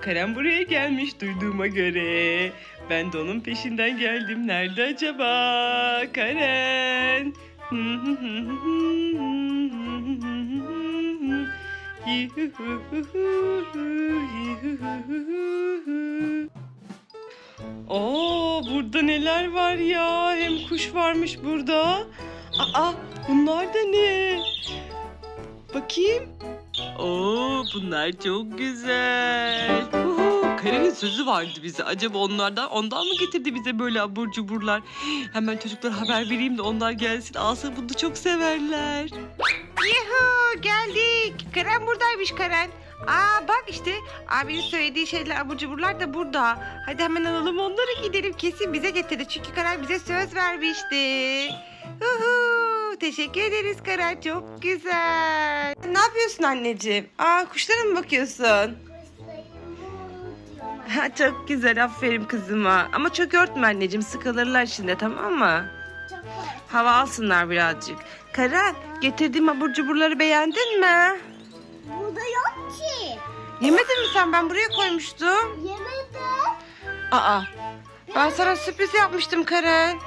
Karen buraya gelmiş duyduğuma göre. Ben de onun peşinden geldim. Nerede acaba? Karen. Oo, burada neler var ya? Hem kuş varmış burada. Aa, bunlar da ne? Bakayım. Oo, bunlar çok güzel. Uhu, Karen'in sözü vardı bize. Acaba onlardan ondan mı getirdi bize böyle abur cuburlar? Hemen çocuklara haber vereyim de onlar gelsin. Alsın bunu da çok severler. Yuhu geldik. Karen buradaymış Karen. Aa bak işte abinin söylediği şeyler abur cuburlar da burada. Hadi hemen alalım onları gidelim. Kesin bize getirdi. Çünkü Karen bize söz vermişti. Uhu, teşekkür ederiz Karen. Çok güzel. Ne yapıyorsun anneciğim? Aa kuşlara mı bakıyorsun? Ha, çok güzel aferin kızıma. Ama çok örtme anneciğim sıkılırlar şimdi tamam mı? Hava alsınlar birazcık. Karen getirdiğim abur cuburları beğendin mi? Burada yok ki. Yemedin mi sen? Ben buraya koymuştum. Yemedim. Aa ben sana sürpriz yapmıştım Karen. Ki.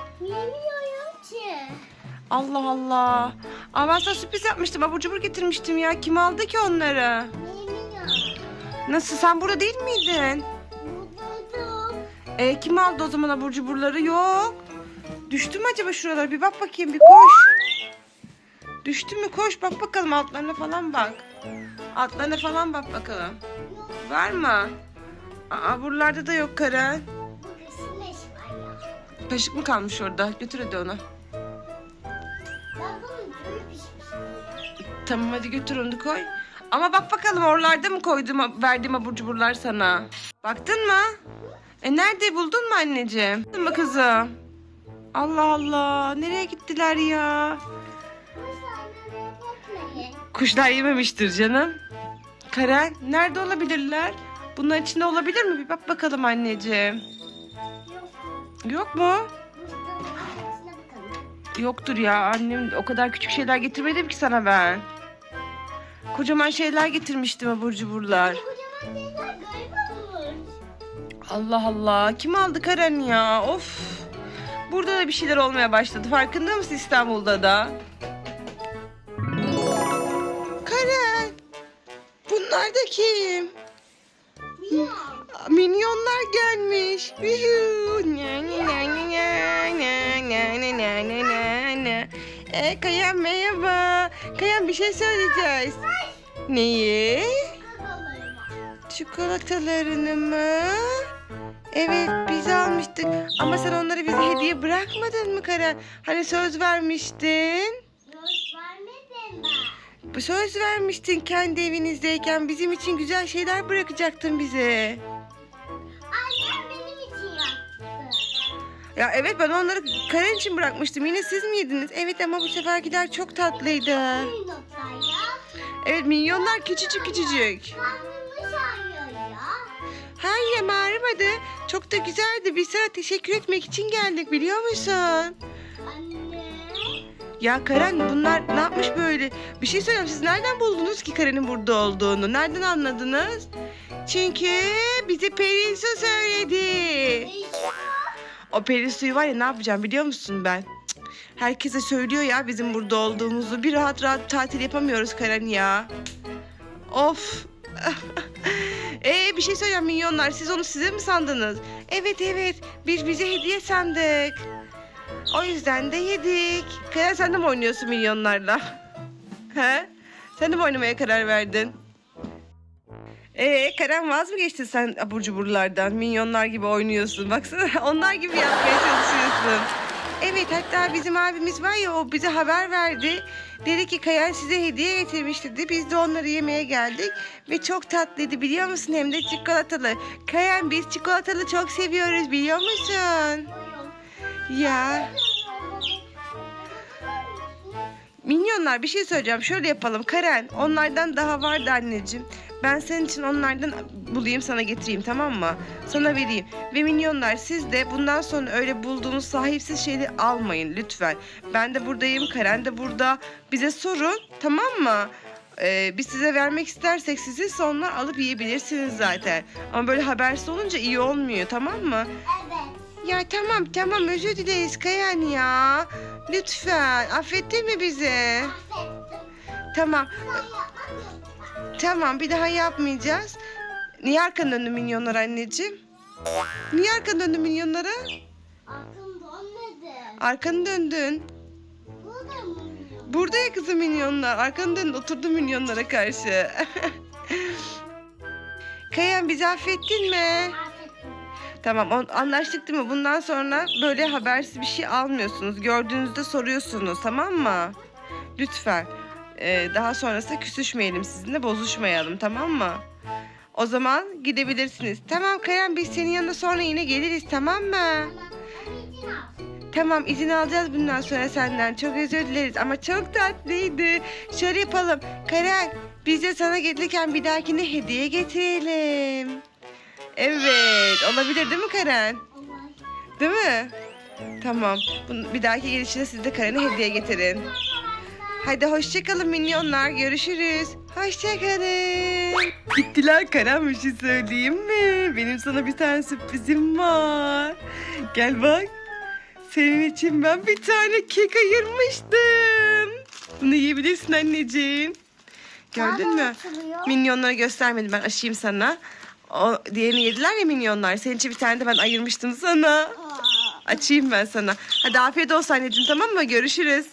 Allah Allah. Aa ben sana sürpriz yapmıştım. Abur cubur getirmiştim ya. Kim aldı ki onları? Yemiyorum. Nasıl sen burada değil miydin? Buradaydım. E, kim aldı o zaman abur cuburları? Yok. Düştü mü acaba şuralara? Bir bak bakayım bir koş. Düştü mü? Koş bak bakalım altlarına falan bak. Altlarına falan bak bakalım. Yok. Var mı? Aa buralarda da yok Karen. Bu eş var ya. Kaşık mı kalmış orada? Götür hadi onu. Tamam hadi götür onu koy. Ama bak bakalım oralarda mı koydum verdiğim abur cuburlar sana? Baktın mı? E nerede buldun mu anneciğim? Buldun mu kızım? Allah Allah nereye gittiler ya? Kuşlar yememiştir canım. Karen nerede olabilirler? Bunların içinde olabilir mi? Bir bak bakalım anneciğim. Yok. Yok mu? Yoktur ya annem o kadar küçük şeyler getirmedim ki sana ben. Kocaman şeyler getirmiştim abur cuburlar. Kocaman şeyler kaybolmuş. Allah Allah. Kim aldı Karen ya? Of. Burada da bir şeyler olmaya başladı. Farkında mısın İstanbul'da da? Karen. Bunlar da kim? Miyav. Minyonlar gelmiş. Yuhu. Ne, ne, ne, ne, ne, ne, ne, ne, ne, ne, ne. E, Kayan merhaba. Kayan bir şey söyleyeceğiz. Neyi? Çikolatalarını mı? Evet biz almıştık. Ama sen onları bize hediye bırakmadın mı Karen? Hani söz vermiştin. Yok vermedim ben. Söz vermiştin kendi evinizdeyken bizim için güzel şeyler bırakacaktın bize. Ya evet ben onları Karen için bırakmıştım. Yine siz miydiniz? Evet ama bu seferkiler çok tatlıydı. Evet minyonlar küçücük küçücük. Hayır ama ağrımadı. Çok da güzeldi. Biz sana teşekkür etmek için geldik biliyor musun? Anne. Ya Karen bunlar ne yapmış böyle? Bir şey söyleyeyim siz nereden buldunuz ki Karen'in burada olduğunu? Nereden anladınız? Çünkü bize Pelin Su söyledi. O Pelin Su'yu var ya ne yapacağım biliyor musun ben? Herkese söylüyor ya bizim burada olduğumuzu. Bir rahat rahat tatil yapamıyoruz Karen ya. Of. Ee bir şey söyleyeceğim minyonlar. Siz onu size mi sandınız? Evet evet. Biz bize hediye sandık. O yüzden de yedik. Karen sen de mi oynuyorsun minyonlarla? He? Sen de mi oynamaya karar verdin? Ee Karen vaz sen abur cuburlardan? Minyonlar gibi oynuyorsun. Baksana onlar gibi yapmaya çalışıyorsun. Evet hatta bizim abimiz var ya o bize haber verdi. Dedi ki Kayan size hediye getirmiş dedi. Biz de onları yemeye geldik. Ve çok tatlıydı biliyor musun? Hem de çikolatalı. Kayan biz çikolatalı çok seviyoruz biliyor musun? Ya. Minyonlar bir şey söyleyeceğim. Şöyle yapalım. Karen onlardan daha vardı anneciğim. Ben senin için onlardan bulayım sana getireyim tamam mı? Sana vereyim. Ve minyonlar siz de bundan sonra öyle bulduğunuz sahipsiz şeyleri almayın lütfen. Ben de buradayım. Karen de burada. Bize sorun tamam mı? Ee, biz size vermek istersek sizi sonra alıp yiyebilirsiniz zaten. Ama böyle habersiz olunca iyi olmuyor tamam mı? Evet. Ya tamam tamam özür dileriz Kayan ya. Lütfen affettin mi bizi? Affettim. Tamam Sen yapmadın. Tamam bir daha yapmayacağız. Niye arkanı döndün minyonlara anneciğim? Niye arkanı döndün minyonlara? Aklım dönmedi. Arkanı döndün. Burada mı? Burada ya kızım minyonlar. Arkanı döndün oturdun minyonlara karşı. Kayan bizi affettin mi? Tamam anlaştık değil mi? Bundan sonra böyle habersiz bir şey almıyorsunuz. Gördüğünüzde soruyorsunuz tamam mı? Lütfen. Ee, daha sonrasında küsüşmeyelim sizinle bozuşmayalım tamam mı? O zaman gidebilirsiniz. Tamam Kayan biz senin yanına sonra yine geliriz tamam mı? Tamam. İzin alacağız bundan sonra senden. Çok özür dileriz ama çok tatlıydı. Şöyle yapalım. Karan biz de sana gelirken bir dahakine hediye getirelim. Evet olabilir değil mi? Olay. Değil mi? Tamam. Bir dahaki gelişinde siz de Karen'e hediye getirin. Hadi hoşçakalın minyonlar. Görüşürüz. Hoşçakalın. Gittiler Karen bir şey söyleyeyim mi? Benim sana bir tane sürprizim var. Gel bak. Senin için ben bir tane kek ayırmıştım. Bunu yiyebilirsin anneciğim. Gördün mü? Oturuyor. Minyonları göstermedim ben açayım sana. O diğerini yediler ya minyonlar. Senin için bir tane de ben ayırmıştım sana. Açayım ben sana. Hadi afiyet olsun anneciğim tamam mı? Görüşürüz.